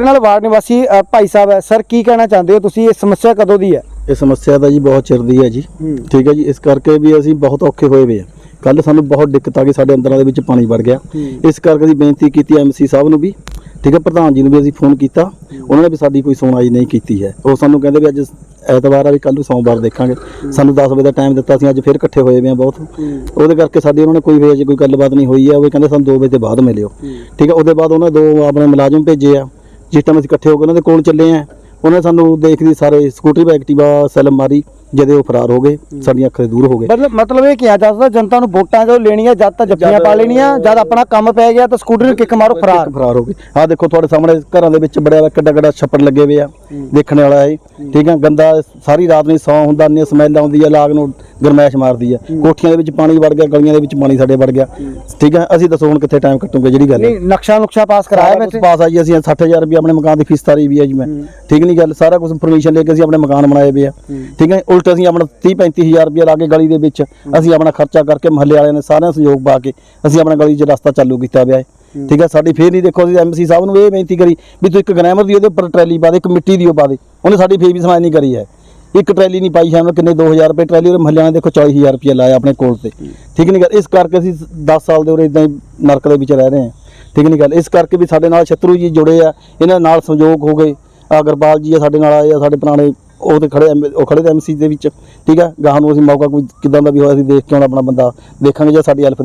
ਸਾਡੇ ਨਾਲ ਵਾਰਡ ਨਿਵਾਸੀ ਅ, ਭਾਈ ਸਾਹਿਬ ਹੈ। ਸਰ ਕੀ ਕਹਿਣਾ ਚਾਹੁੰਦੇ ਹੋ? ਤੁਸੀਂ ਇਹ ਸਮੱਸਿਆ ਕਦੋਂ ਦੀ ਹੈ? ਇਹ ਸਮੱਸਿਆ ਤਾਂ ਜੀ ਬਹੁਤ ਚਿਰ ਦੀ ਹੈ ਜੀ। ਠੀਕ ਹੈ ਜੀ ਇਸ ਕਰਕੇ ਵੀ ਅਸੀਂ ਬਹੁਤ ਔਖੇ ਹੋਏ ਵੇ ਆ। ਕੱਲ ਸਾਨੂੰ ਬਹੁਤ ਦਿੱਕਤ ਆ ਗਈ ਸਾਡੇ ਅੰਦਰਾਂ ਦੇ ਵਿੱਚ ਪਾਣੀ ਵੜ ਗਿਆ। ਇਸ ਕਰਕੇ ਅਸੀਂ ਬੇਨਤੀ ਕੀਤੀ ਐਮਸੀ ਸਾਹਿਬ ਨੂੰ ਵੀ। ਠੀਕ ਹੈ ਪ੍ਰਧਾਨ ਜੀ ਨੂੰ ਵੀ ਅਸੀਂ ਫੋਨ ਕੀਤਾ। ਉਹਨਾਂ ਨੇ ਵੀ ਸਾਡੀ ਕੋਈ ਸੁਣਵਾਈ ਨਹੀਂ ਕੀਤੀ ਹੈ। ਉਹ ਸਾਨੂੰ ਕਹਿੰਦੇ ਵੀ ਅੱਜ ਐਤਵਾਰ ਆ ਵੀ ਕੱਲ ਨੂੰ ਸੋਮਵਾਰ ਦੇਖਾਂਗੇ। ਸਾਨੂੰ 10 ਵਜੇ ਦਾ ਟਾਈਮ ਦਿੱਤਾ ਸੀ ਅੱਜ ਫਿਰ ਇਕੱਠੇ ਹੋਏ ਵੇ ਆ ਬਹੁਤ। ਉਹਦੇ ਕਰਕੇ ਸਾਡੀ ਉਹਨਾਂ ਨੇ ਕੋਈ ਵੀ ਅਜੇ ਕੋਈ ਗੱਲਬਾਤ ਨਹੀਂ ਹੋਈ ਹੈ। ਉਹ ਕਹਿੰਦੇ ਸਾਨੂੰ 2 ਵਜੇ ਤੋਂ ਬਾਅਦ ਮਿਲਿਓ। ਠੀਕ ਹੈ ਉਹਦੇ ਬਾਅਦ ਉਹਨਾਂ ਦੋ ਆਪਣੇ ਮੁਲਾਜ਼ਮ ਭੇਜੇ ਆ। ਜਿਸ ਟਾਈਮ ਅਸੀਂ ਇਕੱਠੇ ਹੋ ਕੇ ਉਹਨਾਂ ਦੇ ਕੋਲ ਚੱਲੇ ਆ, ਉਹਨਾਂ ਨੇ ਸਾਨੂੰ ਦੇਖਦੀ, ਸਾਰੇ ਸਕੂਟਰੀ ਤੇ ਐਕਟਿਵਾ ਸੈਲਮ ਮਾਰੀ। ਜਦੇ ਉਹ ਫਰਾਰ ਹੋ ਗਏ ਸਾਡੀਆਂ ਅੱਖਾਂ ਦੂਰ ਹੋ ਗਏ। ਮਤਲਬ ਮਤਲਬ ਇਹ ਕਿਹਾ ਜਾਂਦਾ ਜਨਤਾ ਨੂੰ ਵੋਟਾਂ ਜੋ ਲੈਣੀਆਂ ਜਦ ਤਾਂ ਜੱਫੀਆਂ ਪਾ ਲੈਣੀਆਂ ਜਦ ਆਪਣਾ ਕੰਮ ਪੈ ਗਿਆ ਤਾਂ ਸਕੂਟਰ ਨੂੰ ਕਿੱਕ ਮਾਰੋ ਫਰਾਰ। ਫਰਾਰ ਹੋ ਗਏ। ਆਹ ਦੇਖੋ ਤੁਹਾਡੇ ਸਾਹਮਣੇ ਘਰਾਂ ਦੇ ਵਿੱਚ ਬੜਿਆ ਕਿੱਡਾ ਕਿੱਡਾ ਛੱਪੜ ਲੱਗੇ ਹੋਏ ਆ ਦੇਖਣ ਵਾਲਾ ਹੈ। ਠੀਕ ਆ ਗੰਦਾ ਸਾਰੀ ਰਾਤ ਨਹੀਂ ਸੌ ਹੁੰਦਾ ਨਹੀਂ ਸਮੈਲ ਆਉਂਦੀ ਆ ਲਾਗ ਨੂੰ ਗਰਮੈਸ਼ ਮਾਰਦੀ ਆ। ਕੋਠੀਆਂ ਦੇ ਵਿੱਚ ਪਾਣੀ ਵੜ ਗਿਆ ਗਲੀਆਂ ਦੇ ਵਿੱਚ ਪਾਣੀ ਸਾਡੇ ਵੜ ਗਿਆ। ਠੀਕ ਆ ਅਸੀਂ ਦੱਸੋ ਹੁਣ ਕਿੱਥੇ ਟਾਈਮ ਕੱਟੂਗੇ ਜਿਹੜੀ ਗੱਲ ਨਹੀਂ ਨਕਸ਼ਾ ਨੁਕਸ਼ਾ ਪਾਸ ਕਰਾਇਆ ਮੈਂ ਪਾਸ ਆ ਜੀ ਅਸੀਂ 60000 ਰੁਪਏ ਆਪਣੇ ਮਕਾਨ ਦੀ ਫੀਸ ਤਾਰੀ ਵੀ ਆ ਜੀ ਮੈਂ। ਠੀਕ ਨਹੀਂ ਗੱਲ ਸਾਰਾ ਕੁਝ ਪਰਮਿਸ਼ਨ ਲੈ ਕੇ ਅਸੀਂ ਆਪਣੇ ਮਕਾਨ ਬਣਾਏ ਵੇ ਆ। ਠੀਕ ਹੈ ਉਲਟ ਅਸੀਂ ਆਪਣਾ 30 35000 ਰੁਪਏ ਲਾ ਕੇ ਗਲੀ ਦੇ ਵਿੱਚ ਅਸੀਂ ਆਪਣਾ ਖਰਚਾ ਕਰਕੇ ਮਹੱਲੇ ਵਾਲਿਆਂ ਨੇ ਸਾਰਿਆਂ ਸਹਿਯੋਗ ਪਾ ਕੇ ਅਸੀਂ ਆਪਣਾ ਗਲੀ 'ਚ ਰਸਤਾ ਚਾਲੂ ਕੀਤਾ ਵਿਆ ਹੈ। ਠੀਕ ਹੈ ਸਾਡੀ ਫੇਰ ਨਹੀਂ ਦੇਖੋ ਅਸੀਂ ਐਮਸੀ ਸਾਹਿਬ ਨੂੰ ਇਹ ਬੇਨਤੀ ਕਰੀ ਵੀ ਤੂੰ ਇੱਕ ਗ੍ਰੈਮਰ ਦੀ ਉਹਦੇ ਉੱਪਰ ਟਰੈਲੀ ਪਾ ਦੇ ਇੱਕ ਮਿੱਟੀ ਦੀ ਉਹ ਪਾ ਦੇ। ਉਹਨੇ ਸਾਡੀ ਫੇਰ ਵੀ ਸਮਾਜ ਨਹੀਂ ਕਰੀ ਹੈ। ਇੱਕ ਟਰੈਲੀ ਨਹੀਂ ਪਾਈ ਸ਼ਾਮ ਨੂੰ ਕਿੰਨੇ 2000 ਰੁਪਏ ਟਰੈਲੀ ਉਹਦੇ ਮਹੱਲਿਆਂ ਨੇ ਦੇਖੋ 40000 ਰੁਪਏ ਲਾਇਆ ਆਪਣੇ ਕੋਲ ਤੇ। ਠੀਕ ਨਹੀਂ ਗੱਲ ਇਸ ਕਰਕੇ ਅਸੀਂ 10 ਸਾਲ ਦੇ ਉਰੇ ਇਦਾਂ ਹੀ ਨਰਕ ਦੇ ਵਿੱਚ ਰਹਿ ਰਹੇ ਹਾਂ। ਠੀਕ ਨਹੀਂ ਗੱਲ ਇਸ ਕਰਕੇ ਵੀ ਸਾਡੇ ਨਾਲ ਸ਼ਤਰੂ ਜੀ ਜੁੜੇ ਆ ਇਹਨਾਂ ਨਾਲ ਸੰਯੋਗ ਹੋ ਗਏ। ਅਗਰਪਾਲ ਜੀ ਆ ਸਾਡੇ ਨਾਲ ਆਏ ਆ ਸਾਡੇ ਪੁਰਾਣੇ ਉਹ ਤੇ ਖੜੇ ਐਮ- ਉਹ ਖੜੇ ਤੇ ਐਮਸੀ ਦੇ ਵਿੱਚ, ਠੀਕ ਆ ਗਾਹਾਂ ਨੂੰ ਅਸੀਂ ਮੌਕਾ ਕੋਈ ਕਿਦਾਂ ਦਾ ਵੀ ਹੋਇਆ, ਅਸੀਂ ਦੇਖ ਕੇ ਹੁਣ ਆਪਣਾ ਬੰਦਾ। ਦੇਖਾਂਗੇ ਜੇ ਸਾਡੀ ਹੈਲਪ